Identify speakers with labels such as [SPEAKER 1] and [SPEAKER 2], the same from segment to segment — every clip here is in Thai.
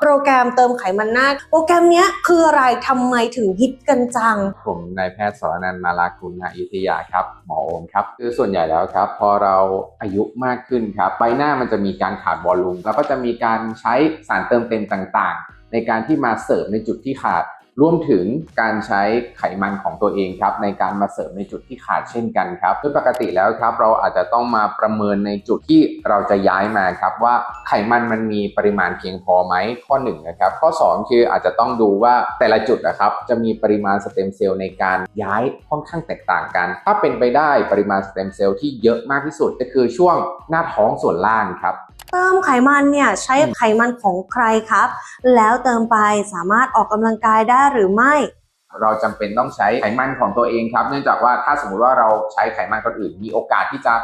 [SPEAKER 1] โปรแกรมเติมไขมันหน้า โปรแกรมเนี้ยคืออะไรทำไมถึงฮิตกันจัง
[SPEAKER 2] ผมนายแพทย์สรนันท์มาลาคุณณอยุธยาครับ หมอโอมครับ คือส่วนใหญ่แล้วครับ พอเราอายุมากขึ้นครับใบหน้ามันจะมีการขาดวอลลุ่มแล้วก็จะมีการใช้สารเติมเต็มต่างๆ ในการที่มาเสริมในจุดที่ขาด รวมถึงการใช้ไขมันของตัวเองครับในการมาเสริมในจุดที่ขาดเช่นกันครับโดยปกติแล้วครับเราอาจจะต้องมาประเมินในจุดที่เราจะย้ายมาครับว่าไขมันมันมีปริมาณเพียงพอไหมข้อหนึ่งนะครับข้อสองคืออาจจะต้องดูว่าแต่ละจุดนะครับจะมีปริมาณสเต็มเซลล์ในการย้ายค่อนข้างแตกต่างกัน ถ้าเป็นไปได้ปริมาณสเต็มเซลล์ที่เยอะมากที่สุดก็คือช่วงหน้าท้องส่วนล่างครับ
[SPEAKER 1] เติมไขมันเนี่ยใช้ไขมันของใครครับ แล้วเติมไปสามารถออกกำลังกายได้หรือไม่
[SPEAKER 2] เราจำเป็นต้องใช้ไขมันของตัวเองครับ เนื่องจากว่าถ้าสมมุติว่าเราใช้ไขมันคนอื่น มีโอกาสที่จะ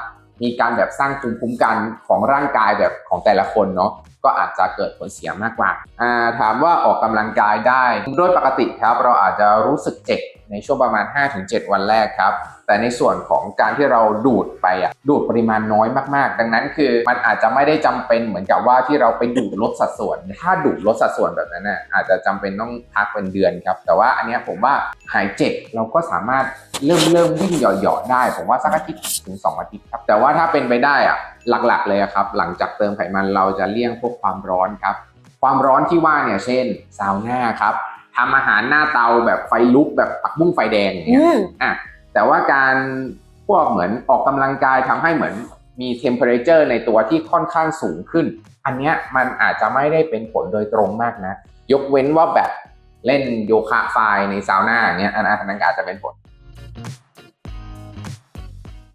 [SPEAKER 2] มีการแบบสร้างภูมิคุ้มกันของร่างกายแบบของแต่ละคนเนาะก็อาจจะเกิดผลเสียมากกว่าอ่าถามว่าออกกำลังกายได้ โดยปกติครับเราอาจจะรู้สึกเจ็บในช่วงประมาณ 5-7 วันแรกครับ แต่ในส่วนของการที่เราดูดไปอะดูดปริมาณน้อยมากๆ ดังนั้นคือมันอาจจะไม่ได้จำเป็นเหมือนกับว่าที่เราไปดูดลดสัดส่วน ถ้าดูดลดสัดส่วนแบบนั้นน่ะอาจจะจำเป็นต้องพักเป็นเดือนครับ แต่ว่าอันนี้ผมว่าหายเจ็บเราก็สามารถเริ่มเริ่มวิ่งหยาะๆได้ ผมว่าสักอาทิตย์ถึง 2 อาทิตย์ครับ แต่ว่าถ้าเป็นไปได้อะหลักๆเลยครับ หลังจากเติมไขมันเราจะเลี่ยงพวกความร้อนครับ ความร้อนที่ว่าเนี่ยเช่นซาวน่าครับ ทำอาหารหน้าเตาแบบไฟลุกแบบปักบุ้งไฟแดงอย่างเงี้ย
[SPEAKER 1] อืม
[SPEAKER 2] อะแต่ว่าการพวกเหมือนออกกำลังกายทำให้เหมือนมี temperature ในตัวที่ค่อนข้างสูงขึ้น อันเนี้ยมันอาจจะไม่ได้เป็นผลโดยตรงมากนะ ยกเว้นว่าแบบเล่นโยคะไฟในซาวน่าอย่างเงี้ยอันนั้นก็อาจจะเป็นผล